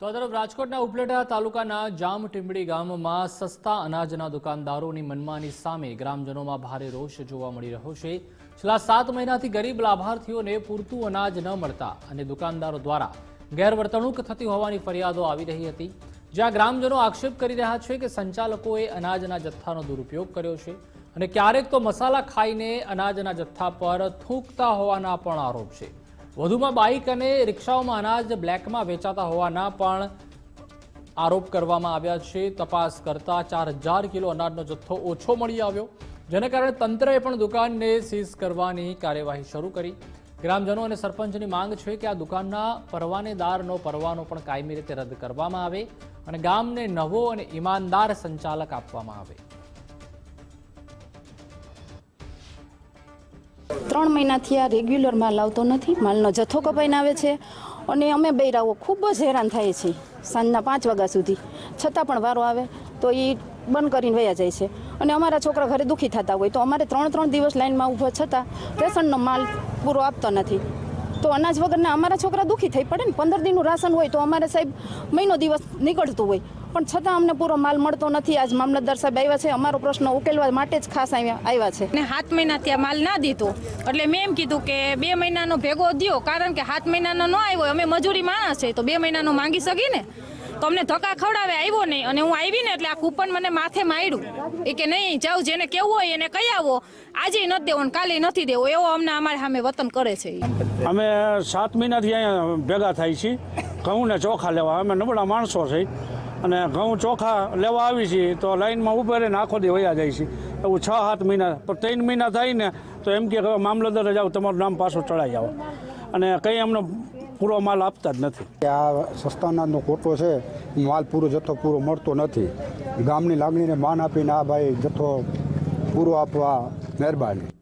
તો આ તરફ રાજકોટના ઉપલેટા તાલુકાના જામ ટીંબડી ગામમાં સસ્તા અનાજના દુકાનદારોની મનમાની સામે ગ્રામજનોમાં ભારે રોષ જોવા મળી રહ્યો છે. છેલ્લા સાત મહિનાથી ગરીબ લાભાર્થીઓને પૂરતું અનાજ ન મળતા અને દુકાનદારો દ્વારા ગેરવર્તણૂક થતી હોવાની ફરિયાદો આવી રહી હતી. જ્યાં ગ્રામજનો આક્ષેપ કરી રહ્યા છે કે સંચાલકોએ અનાજના જથ્થાનો દુરુપયોગ કર્યો છે અને ક્યારેક તો મસાલા ખાઈને અનાજના જથ્થા પર થૂંકતા હોવાના પણ આરોપ છે. વધુમાં બાઇક અને રિક્ષાઓમાં અનાજ બ્લેકમાં વેચાતા હોવાના પણ આરોપ કરવામાં આવ્યા છે. તપાસ કરતા ચાર હજાર કિલો અનાજનો જથ્થો ઓછો મળી આવ્યો, જેને કારણે તંત્રએ પણ દુકાનને સીઝ કરવાની કાર્યવાહી શરૂ કરી. ગ્રામજનો અને સરપંચની માંગ છે કે આ દુકાનના પરવાનેદારનો પરવાનો પણ કાયમી રીતે રદ કરવામાં આવે અને ગામને નવો અને ઈમાનદાર સંચાલક આપવામાં આવે. ત્રણ મહિનાથી આ રેગ્યુલર માલ આવતો નથી, માલનો જથ્થો કપાઈને આવે છે અને અમે બૈરાઓ ખૂબ જ હેરાન થાય છે સાંજના પાંચ વાગ્યા સુધી. છતાં પણ વારો આવે તો એ બંધ કરીને વયા જાય છે. અને અમારા છોકરા ઘરે દુઃખી થતા હોય તો અમારે ત્રણ ત્રણ દિવસ લાઇનમાં ઊભો છતાં રેશનનો માલ પૂરો આપતો નથી. તો અનાજ વગરના અમારા છોકરા દુઃખી થઈ પડે ને, પંદર દિનનું રાશન હોય તો અમારે સાહેબ મહિનો દિવસ નીકળતું હોય. પણ છતાં અમને પૂરો માલ મળતો નથી. આજ મામલતદાર સાહેબ આવ્યા છે. અમારો પ્રશ્ન ઉકેલવા માટે જ ખાસ આવ્યા આવ્યા છે. ને સાત મહિના ત્યાં માલ ના દીધો. એટલે મેં એમ કીધું કે બે મહિનાનો ભેગો દ્યો કારણ કે સાત મહિનાનો ન આવ્યો. અમે મજૂરી માણસ છે તો બે મહિનાનો માંગી શકી ને તો અમને ધક્કા ખવડાવે આવ્યો નહીં. અને હું આવી ને એટલે આ કૂપન મને માથે માર્યું. એ કે નહીં જાઉં જેને કેવું હોય એને કહી આવો. આજે નથી દેવો ને કાલે નથી દેવો. એવો અમને અમારે સામે વતન કરે છે અમે સાત મહિનાથી અહીંયા ભેગા થાય છીએ. ઘઉં ને ચોખા લેવા. અમે નબળા માણસો છે અને ઘઉં ચોખા લેવા આવી છીએ તો લાઈનમાં ઊભા રહીને આખો દી વયા જાય છે. એવું છ, સાત મહિના, પણ ત્રણ મહિના થાય ને, તો એમ કે હવે મામલતદાર જાઓ, તમારું નામ પાછું ચડાઈ જાઓ અને કંઈ અમને પૂરો માલ આપતા જ નથી. આ સસ્તાનાનો કોટો છે માલ પૂરો, જથ્થો પૂરો મળતો નથી. ગામની લાગણીને માન આપીને આ ભાઈ જથ્થો પૂરો આપવા મહેરબાની.